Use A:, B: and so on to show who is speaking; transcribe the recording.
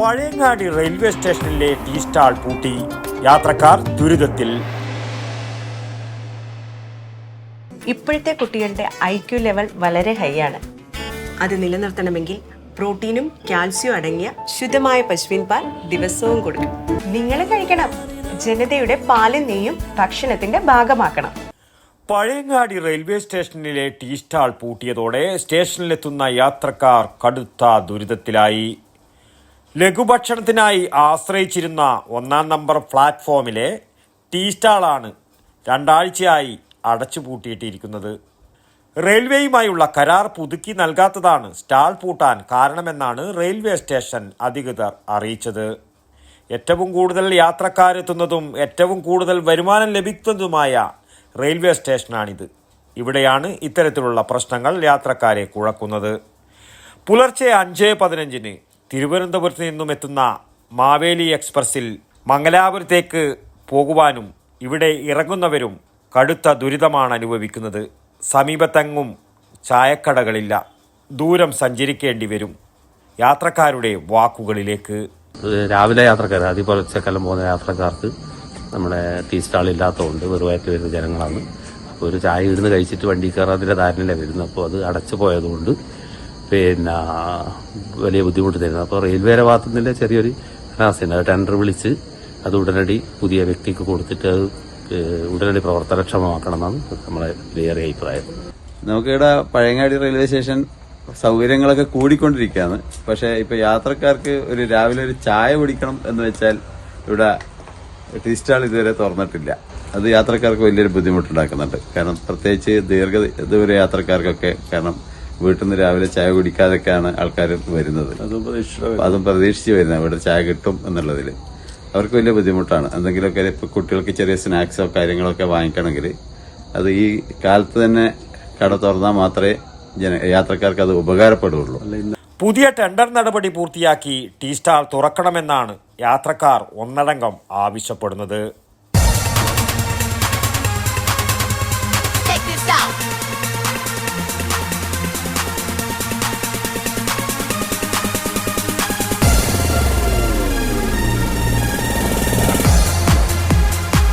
A: Pazhayangadi railway സ്റ്റേഷനിലെ tea stall പൂട്ടി. യാത്രക്കാർ ദുരിതത്തിൽ.
B: ഇപ്പോഴത്തെ കുട്ടികളുടെ ഐ ക്യു ലെവൽ വളരെ ഹൈ ആണ്. അത് നിലനിർത്തണമെങ്കിൽ പ്രോട്ടീനും കാൽസ്യവും അടങ്ങിയ ശുദ്ധമായ പശുവിൻ പാൽ ദിവസവും കൊടുക്കും നിങ്ങൾ കഴിക്കണം. ജനതയുടെ പാലും നെയ്യും ഭക്ഷണത്തിന്റെ ഭാഗമാക്കണം.
A: പഴയങ്ങാടി റെയിൽവേ സ്റ്റേഷനിലെ ടീ സ്റ്റാൾ പൂട്ടിയതോടെ സ്റ്റേഷനിലെത്തുന്ന യാത്രക്കാർ കടുത്ത ദുരിതത്തിലായി. ലഘുഭക്ഷണത്തിനായി ആശ്രയിച്ചിരുന്ന ഒന്നാം നമ്പർ പ്ലാറ്റ്ഫോമിലെ ടീ സ്റ്റാളാണ് രണ്ടാഴ്ചയായി അടച്ചുപൂട്ടിയിട്ടിരിക്കുന്നത്. റെയിൽവേയുമായുള്ള കരാർ പുതുക്കി നൽകാത്തതാണ് സ്റ്റാൾ പൂട്ടാൻ കാരണമെന്നാണ് റെയിൽവേ സ്റ്റേഷൻ അധികൃതർ അറിയിച്ചത്. ഏറ്റവും കൂടുതൽ യാത്രക്കാരെത്തുന്നതും ഏറ്റവും കൂടുതൽ വരുമാനം ലഭിക്കുന്നതുമായ റെയിൽവേ സ്റ്റേഷനാണിത്. ഇവിടെയാണ് ഇത്തരത്തിലുള്ള പ്രശ്നങ്ങൾ യാത്രക്കാരെ കുഴക്കുന്നത്. പുലർച്ചെ അഞ്ച് പതിനഞ്ചിന് തിരുവനന്തപുരത്ത് നിന്നും എത്തുന്ന മാവേലി എക്സ്പ്രസ്സിൽ മംഗലാപുരത്തേക്ക് പോകുവാനും ഇവിടെ ഇറങ്ങുന്നവരും കടുത്ത ദുരിതമാണ് അനുഭവിക്കുന്നത്. സമീപത്തെങ്ങും ചായക്കടകളില്ല. ദൂരം സഞ്ചരിക്കേണ്ടി വരും. യാത്രക്കാരുടെ വാക്കുകളിലേക്ക്.
C: രാവിലെ യാത്രക്കാർ അതിപുലച്ചക്കെല്ലാം പോകുന്ന യാത്രക്കാർക്ക് നമ്മുടെ ടീ സ്റ്റാൾ ഇല്ലാത്തതുകൊണ്ട് വെറുവായിട്ട് വരുന്ന ജനങ്ങളാണ്. അപ്പോൾ ഒരു ചായ ഇരുന്ന് കഴിച്ചിട്ട് വണ്ടി കയറാതിന്റെ ധാരണയിലാണ് വരുന്നത്. അപ്പോൾ അത് അടച്ചു പോയതുകൊണ്ട് പിന്നെ വലിയ ബുദ്ധിമുട്ട് തരുന്നത് അപ്പോൾ റെയിൽവേയുടെ ഭാഗത്തു നിന്നിലെ ചെറിയൊരു ഹരാസ്യമുണ്ട് അത് ടെൻഡർ വിളിച്ച് അത് ഉടനടി പുതിയ വ്യക്തിക്ക് കൊടുത്തിട്ട് അത് ഉടനടി പ്രവർത്തനക്ഷമമാക്കണം എന്നാണ് നമ്മുടെ വലിയേറിയ അഭിപ്രായം.
D: നമുക്കിവിടെ പഴയങ്ങാടി റെയിൽവേ സ്റ്റേഷൻ സൗകര്യങ്ങളൊക്കെ കൂടിക്കൊണ്ടിരിക്കുകയാണ്. പക്ഷേ ഇപ്പൊ യാത്രക്കാർക്ക് ഒരു രാവിലെ ഒരു ചായ കുടിക്കണം എന്ന് വെച്ചാൽ ഇവിടെ ടീ സ്റ്റാൾ ഇതുവരെ തുറന്നിട്ടില്ല. അത് യാത്രക്കാർക്ക് വലിയൊരു ബുദ്ധിമുട്ടുണ്ടാക്കുന്നുണ്ട്. കാരണം പ്രത്യേകിച്ച് ദീർഘ ദൂര യാത്രക്കാർക്കൊക്കെ കാരണം വീട്ടിൽ നിന്ന് രാവിലെ ചായ കുടിക്കാതൊക്കെയാണ് ആൾക്കാർ വരുന്നത്. അതും പ്രതീക്ഷിച്ച് വരുന്നത്. ഇവിടെ ചായ കിട്ടും എന്നുള്ളതിൽ. അവർക്ക് വലിയ ബുദ്ധിമുട്ടാണ്. എന്തെങ്കിലുമൊക്കെ ഇപ്പൊ കുട്ടികൾക്ക് ചെറിയ സ്നാക്സോ കാര്യങ്ങളൊക്കെ വാങ്ങിക്കണമെങ്കിൽ അത് ഈ കാലത്ത് തന്നെ കട തുറന്നാൽ മാത്രമേ ജന യാത്രക്കാർക്ക് അത് ഉപകാരപ്പെടുകയുള്ളൂ.
A: പുതിയ ടെൻഡർ നടപടി പൂർത്തിയാക്കി ടീ സ്റ്റാൾ തുറക്കണമെന്നാണ് യാത്രക്കാർ ഒന്നടങ്കം ആവശ്യപ്പെടുന്നത്.